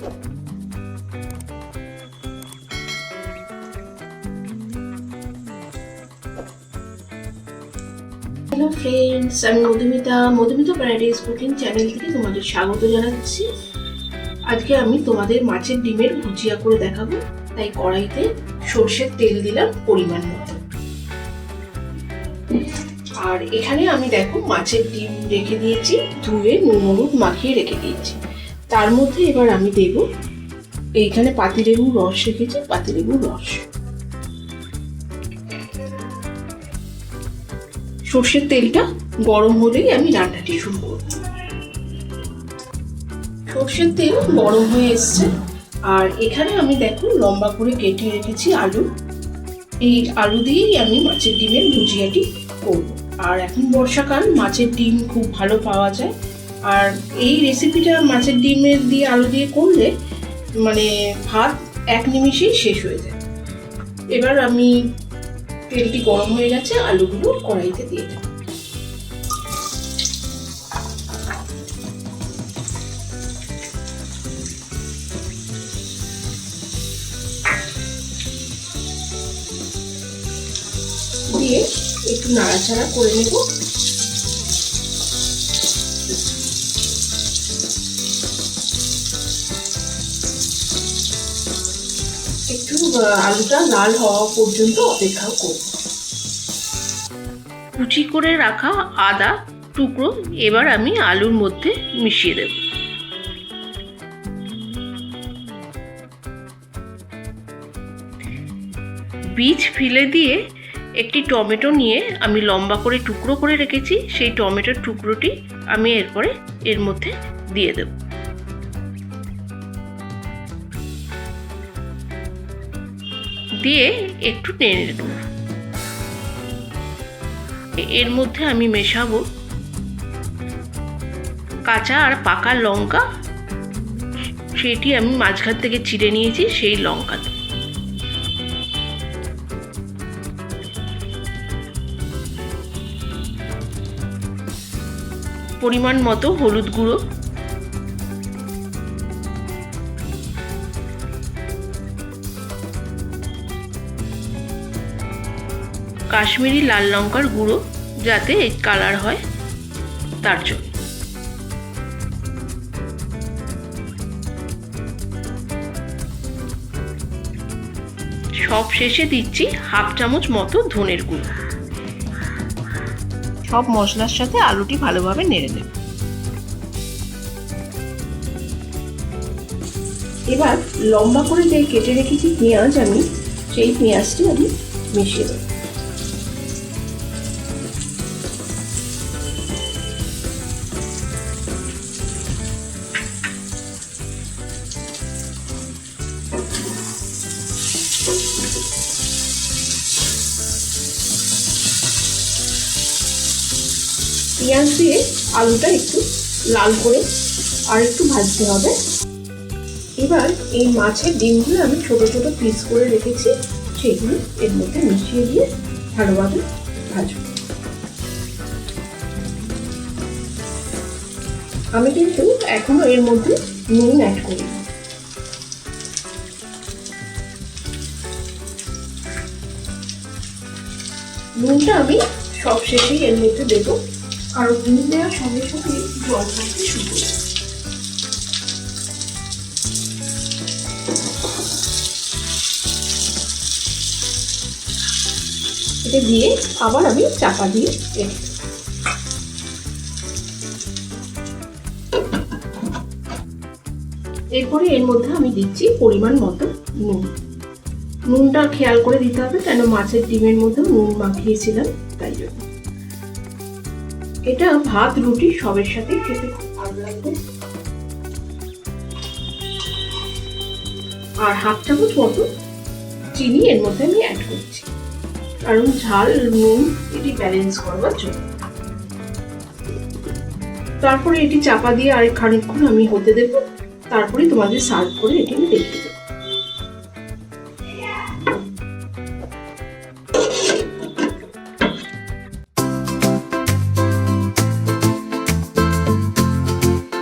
Hello friends আমি Madhumita Madhumita Paradise cooking channel থেকে তোমাদের স্বাগত জানাচ্ছি। আজকে আমি তোমাদের মাছের ডিমের ভুজিয়া করে দেখাবো। তাই কড়াইতে সর্ষের তেল দিলাম পরিমাণ মতো। আর এখানে আমি দেখো মাছের ডিম রেখে দিয়েছি, ধুয়ে নুন হলুদ মাখিয়ে রেখে দিয়েছি। তার মধ্যে এবার আমি দেব এইখানে পাতিলেবুর রস রেখেছি, পাতিলেবুর রস। সর্ষের তেলটা গরম হলেই আমি রান্নাটি শুরু করব। সর্ষের তেল গরম হয়ে এসছে, আর এখানে আমি দেখো লম্বা করে কেটে রেখেছি আলু। এই আলু দিয়েই আমি মাছের ডিমের ভুজিয়াটি করব। আর এখন বর্ষাকাল, মাছের ডিম খুব ভালো পাওয়া যায়। আর এই রেসিপিটা মাছের ডিমের দিয়ে আলু দিয়ে করলে মানে ভাত এক নিমিষেই শেষ হয়ে যায়। এবার আমি তেলটি গরম হয়ে গেছে, আলুগুলো কড়াইতে দিয়ে দেবো। দিয়ে একটু নাড়াচাড়া করে নেব। আলুটা লাল হওয়া পর্যন্ত অপেক্ষা করব। কুচি করে রাখা আদা টুকরো এবার আমি আলুর মধ্যে মিশিয়ে দেব। বীজ ফেলে দিয়ে একটি টমেটো নিয়ে আমি লম্বা করে টুকরো করে রেখেছি, সেই টমেটোর টুকরোটি আমি এরপরে এর মধ্যে দিয়ে দেব। দিয়ে একটু টেনে দেব এর মধ্যে আমি মেশাবো কাঁচা আর পাকা লঙ্কা। সেটি আমি মাঝখান থেকে চিড়ে নিয়েছি, সেই লঙ্কাতে। পরিমাণ মতো হলুদ গুঁড়ো। কাশ্মীরি লাল লঙ্কার গুঁড়ো যাতে এই কালার হয়, তার জন্য। সব শেষে দিচ্ছি হাফ চামচ মতো ধনের গুঁড়ো। সব মশলার সাথে আলুটি ভালোভাবে নেড়ে নেব। এবার লম্বা করে যে কেটে রেখেছি পেঁয়াজ আমি, সেই পেঁয়াজটি আমি মিশিয়ে দেবো পেঁয়াজ দিয়ে আলুটা একটু লাল করে আর একটু ভাজতে হবে। এবার এই মাছের ডিমগুলো আমি ছোট ছোট পিস করে রেখেছি, সেগুলো এর মধ্যে মিশিয়ে দিয়ে ভালোভাবে ভাজবো। আমি কিন্তু এখনও এর মধ্যে নুন অ্যাড করি নুনটা আমি সব শেষেই এর মধ্যে দেবো। আর নুন দেওয়ার সঙ্গে সঙ্গে জল থাকতে শুরু এটা দিয়ে আবার আমি চাপা দিয়ে রেখে এরপরে এর মধ্যে আমি দিচ্ছি পরিমাণ মতো নুন। নুনটা খেয়াল করে দিতে হবে কেন মাছের ডিমের মধ্যে নুন মাখিয়েছিলাম, তাই জন্য। এটা ভাত, রুটি সবের সাথে খেতে খুব ভালো লাগবে। আর হাফ চামচ মতো চিনি এর মধ্যে আমি অ্যাড করছি। কারণ ঝাল, নুন এটি ব্যালেন্স করবার জন্য। তারপরে এটি চাপা দিয়ে আরেক খানিকক্ষণ আমি হতে দেবো। তারপরে তোমাদের সার্ভ করে এটি আমি দেখি